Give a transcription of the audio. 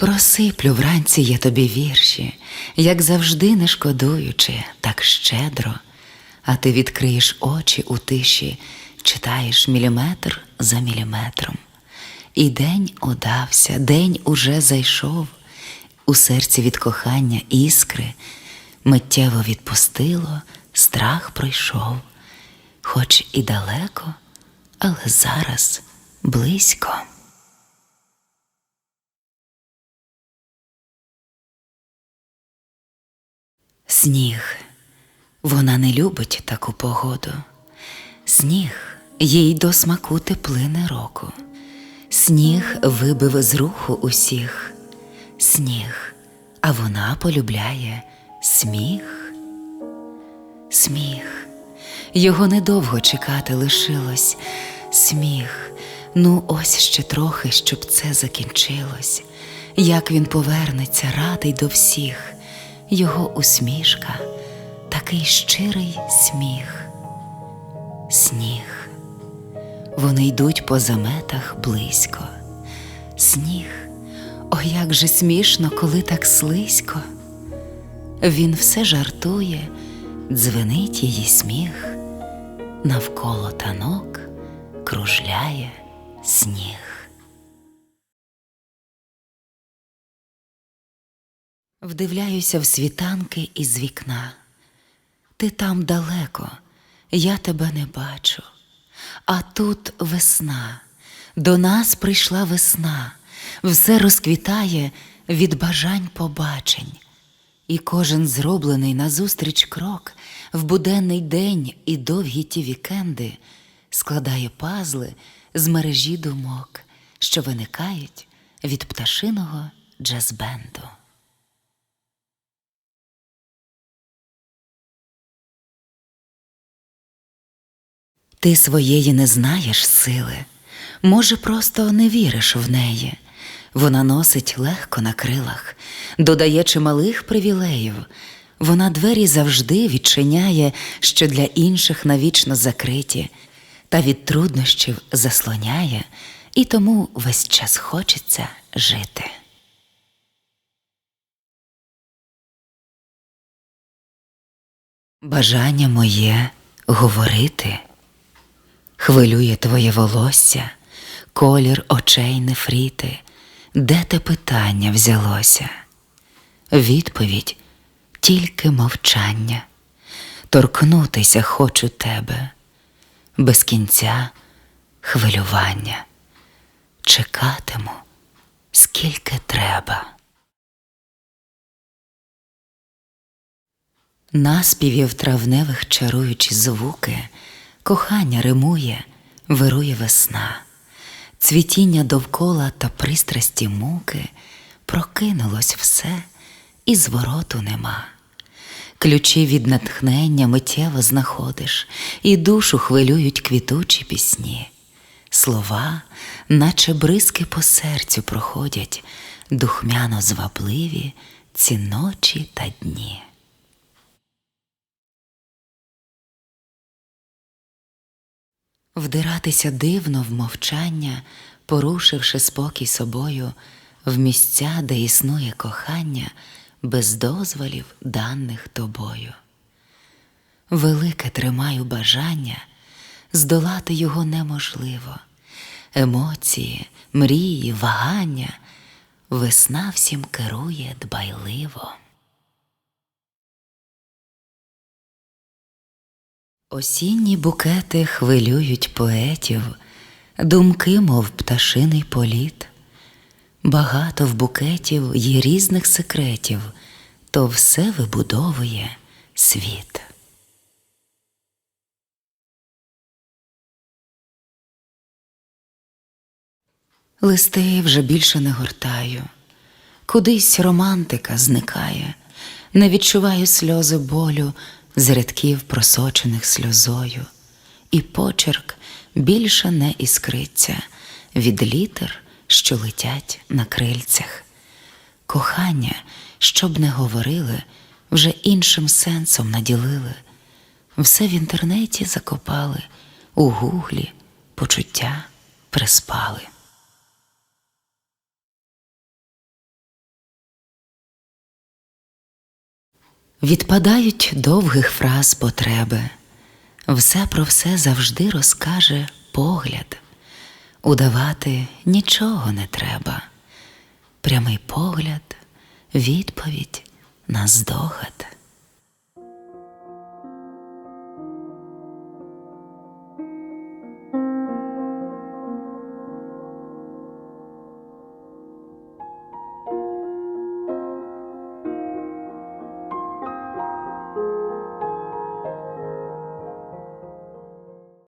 Просиплю вранці я тобі вірші, як завжди не шкодуючи, так щедро, а ти відкриєш очі у тиші, читаєш міліметр за міліметром. І день удався, день уже зайшов, у серці від кохання іскри, миттєво відпустило, страх пройшов, хоч і далеко, але зараз близько. Сніг, вона не любить таку погоду. Сніг їй до смаку теплини року. Сніг вибив з руху усіх. Сніг, а вона полюбляє сміх. Сміх, його недовго чекати лишилось. Сміх, ну ось ще трохи, щоб це закінчилось. Як він повернеться, радий до всіх, його усмішка, такий щирий сміх. Сніг, вони йдуть по заметах близько. Сніг, о, як же смішно, коли так слизько. Він все жартує, дзвенить її сміх, навколо танок кружляє сніг. Вдивляюся в світанки із вікна. Ти там далеко, я тебе не бачу. А тут весна, до нас прийшла весна, все розквітає від бажань побачень. І кожен зроблений назустріч крок в буденний день і довгі ті вікенди складає пазли з мережі думок, що виникають від пташиного джазбенду. Ти своєї не знаєш сили, може, просто не віриш в неї. Вона носить легко на крилах, додає чималих привілеїв. Вона двері завжди відчиняє, що для інших навічно закриті, та від труднощів заслоняє, і тому весь час хочеться жити. Бажання моє говорити. Хвилює твоє волосся, колір очей нефріти, де те питання взялося? Відповідь тільки мовчання, торкнутися хочу тебе, без кінця хвилювання, чекатиму, скільки треба. Наспівів травневих чаруючі звуки, кохання римує, вирує весна, цвітіння довкола та пристрасті муки, прокинулось все, і звороту нема. Ключі від натхнення миттєво знаходиш, і душу хвилюють квітучі пісні. Слова, наче бризки по серцю проходять, духмяно звабливі ці ночі та дні. Вдиратися дивно в мовчання, порушивши спокій собою, в місця, де існує кохання, без дозволів, даних тобою. Велике тримаю бажання, здолати його неможливо. Емоції, мрії, вагання, весна всім керує дбайливо. Осінні букети хвилюють поетів, думки, мов пташиний політ. Багато в букетів є різних секретів, то все вибудовує світ. Листи вже більше не гортаю, кудись романтика зникає, не відчуваю сльози болю з рядків, просочених сльозою, і почерк більше не іскриться від літер, що летять на крильцях. Кохання, щоб не говорили, вже іншим сенсом наділили, все в інтернеті закопали, у гуглі почуття приспали. Відпадають довгих фраз потреби, все про все завжди розкаже погляд. Удавати нічого не треба. Прямий погляд, відповідь на здогад.